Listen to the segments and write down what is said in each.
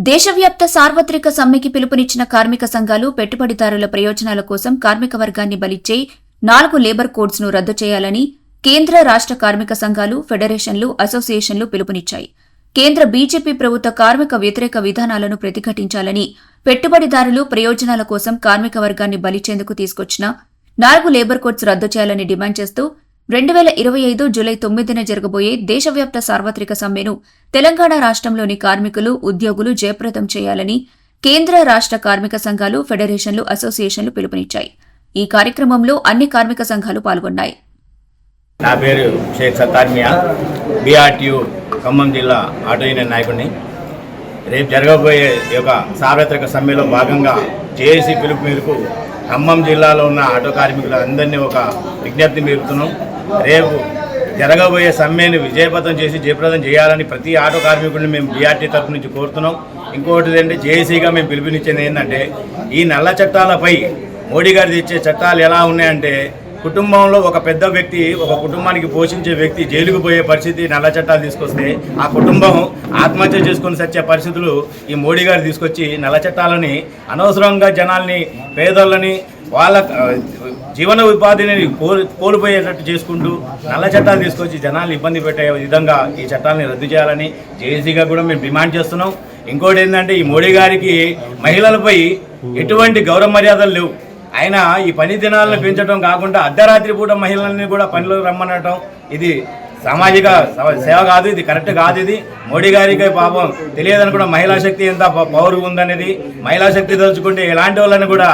దేశవ్యాప్త సార్వత్రిక సమ్మెకి పిలుపునిచ్చిన కార్మిక సంఘాలు పెట్టుబడిదారుల ప్రయోజనాల కోసం కార్మిక వర్గాన్ని బలిచ్చే నాలుగు లేబర్ కోడ్స్ను రద్దు చేయాలని కేంద్ర రాష్ట కార్మిక సంఘాలు ఫెడరేషన్లు అసోసియేషన్లు పిలుపునిచ్చాయి. కేంద్ర బీజేపీ ప్రభుత్వ కార్మిక వ్యతిరేక విధానాలను ప్రతిఘటించాలని పెట్టుబడిదారులు ప్రయోజనాల కోసం కార్మిక వర్గాన్ని బలిచేందుకు తీసుకొచ్చిన నాలుగు లేబర్ కోడ్స్ రద్దు చేయాలని డిమాండ్ చేస్తూ రెండు వేల ఇరవై ఐదు జూలై తొమ్మిదిన జరగబోయే దేశవ్యాప్త సార్వత్రిక సమ్మెను తెలంగాణ రాష్ట్రంలోని కార్మికులు ఉద్యోగులు జయప్రదం చేయాలని కేంద్ర రాష్ట్ర కార్మిక సంఘాలు ఫెడరేషన్లు అసోసియేషన్లు పిలుపునిచ్చాయి. ఈ కార్యక్రమంలో అన్ని కార్మిక సంఘాలు పాల్గొన్నాయి. నా పేరు షేక్ సత్తార్మియా బీఆర్టీయూ ఖమ్మం జిల్లా ఆటో యూనియన్ నాయకుడిని. రేపు జరగబోయే ఈ యొక్క సార్వత్రిక సమ్మెలో భాగంగా జేఏసీ పిలుపు మేరకు ఖమ్మం జిల్లాలో ఉన్న ఆటో కార్మికులందరినీ ఒక విజ్ఞప్తి మేరుతున్నాం. రేపు జరగబోయే సమ్మెను విజయపథం చేసి జయప్రదం చేయాలని ప్రతి ఆటో కార్మికుడిని మేము బీఆర్టీ తరఫు నుంచి కోరుతున్నాం. ఇంకొకటి ఏంటంటే జేఏసీగా మేము పిలుపునిచ్చింది ఏంటంటే ఈ నల్ల చట్టాలపై మోడీ గారు తెచ్చే చట్టాలు ఎలా ఉన్నాయంటే కుటుంబంలో ఒక పెద్ద వ్యక్తి ఒక కుటుంబానికి పోషించే వ్యక్తి జైలుకు పోయే పరిస్థితి నల్ల చట్టాలు తీసుకొస్తే ఆ కుటుంబం ఆత్మహత్య చేసుకొని సచ్చే పరిస్థితులు ఈ మోడీ గారు తీసుకొచ్చి నల్ల చట్టాలని అనవసరంగా జనాల్ని పేదలని వాళ్ళ జీవన ఉపాధిని కోల్ కోల్పోయేటట్టు చేసుకుంటూ నల్ల చట్టాలు తీసుకొచ్చి జనాలు ఇబ్బంది పెట్టే విధంగా ఈ చట్టాలని రద్దు చేయాలని జేఏసీగా కూడా మేము డిమాండ్ చేస్తున్నాం. ఇంకోటి ఏంటంటే ఈ మోడీ గారికి మహిళలపై ఎటువంటి గౌరవ మర్యాదలు లేవు. ఆయన ఈ పని దినాలను పెంచడం కాకుండా అర్ధరాత్రి పూట మహిళల్ని కూడా పనిలో రమ్మనటం ఇది సామాజిక సవ- కాదు ఇది కరెక్ట్ కాదు ఇది మోడీ గారికి పాపం. తెలియదని కూడా మహిళా శక్తి ఎంత పవర్ ఉందనేది మహిళా శక్తి తలుచుకుంటే ఇలాంటి వాళ్ళని కూడా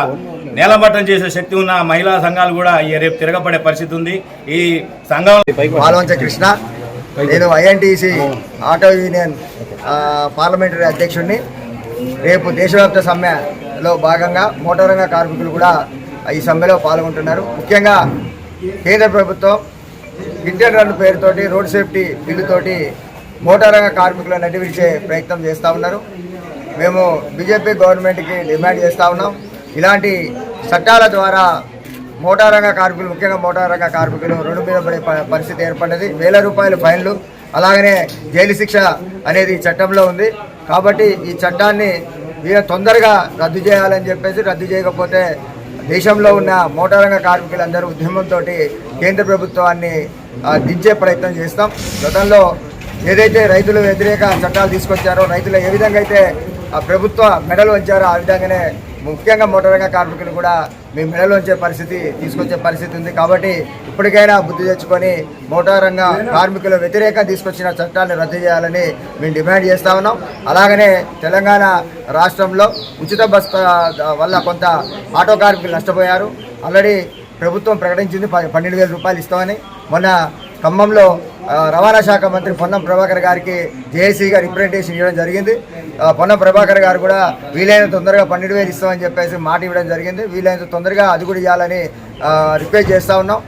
నేలమట్టం చేసే శక్తి ఉన్న మహిళా సంఘాలు కూడా ఈ రేపు తిరగబడే పరిస్థితి ఉంది. ఈ సంఘం పాల్వంచ కృష్ణ నేను ఐఎన్టీసీ ఆటో యూనియన్ పార్లమెంటరీ అధ్యక్షుడిని. రేపు దేశవ్యాప్త లో భాగంగా మోటార్ రంగ కార్మికులు కూడా ఈ సమ్మెలో పాల్గొంటున్నారు. ముఖ్యంగా కేంద్ర ప్రభుత్వం ఇండియన్ రన్ పేరుతోటి రోడ్ సేఫ్టీ బిల్లుతోటి మోటార్ రంగ కార్మికులను నడివించే ప్రయత్నం చేస్తూ ఉన్నారు. మేము బీజేపీ గవర్నమెంట్కి డిమాండ్ చేస్తూ ఉన్నాం. ఇలాంటి చట్టాల ద్వారా మోటార్ రంగ కార్మికులు ముఖ్యంగా మోటార్ రంగ కార్మికులు రెండు మీద పడే ప- పరిస్థితి ఏర్పడినది వేల రూపాయల ఫైన్లు అలాగనే జైలు శిక్ష అనేది చట్టంలో ఉంది. కాబట్టి ఈ చట్టాన్ని దీని తొందరగా రద్దు చేయాలని చెప్పేసి రద్దు చేయకపోతే దేశంలో ఉన్న మోటారంగ రంగ కార్మికులందరూ ఉద్యమంతో కేంద్ర ప్రభుత్వాన్ని దించే ప్రయత్నం చేస్తాం. గతంలో ఏదైతే రైతులు వ్యతిరేక చట్టాలు తీసుకొచ్చారో రైతులు ఏ విధంగా అయితే ఆ ప్రభుత్వ మెడలు వంచారో ఆ విధంగానే ముఖ్యంగా మోటార్ రంగ కార్మికులు కూడా మీ మెడలోంచే పరిస్థితి తీసుకొచ్చే పరిస్థితి ఉంది. కాబట్టి ఇప్పటికైనా బుద్ధి తెచ్చుకొని మోటార్ రంగ కార్మికుల వ్యతిరేకంగా తీసుకొచ్చిన చట్టాన్ని రద్దు చేయాలని మేము డిమాండ్ చేస్తా ఉన్నాం. అలాగనే తెలంగాణ రాష్ట్రంలో ఉచిత బస్ వల్ల కొంత ఆటో కార్మికులు నష్టపోయారు. ఆల్రెడీ ప్రభుత్వం ప్రకటించింది పన్నెండు వేల రూపాయలు ఇస్తామని. మొన్న ఖమ్మంలో రవాణా శాఖ మంత్రి పొన్నం ప్రభాకర్ గారికి జేఏసీగా రిప్రజెంటేషన్ ఇవ్వడం జరిగింది. పొన్నం ప్రభాకర్ గారు కూడా వీలైనంత తొందరగా పన్నెండు వేలు ఇస్తామని చెప్పేసి మాట ఇవ్వడం జరిగింది. వీలైనంత తొందరగా అది కూడా ఇవ్వాలని రిపేర్ రిక్వెస్ట్ చేస్తూ ఉన్నాం.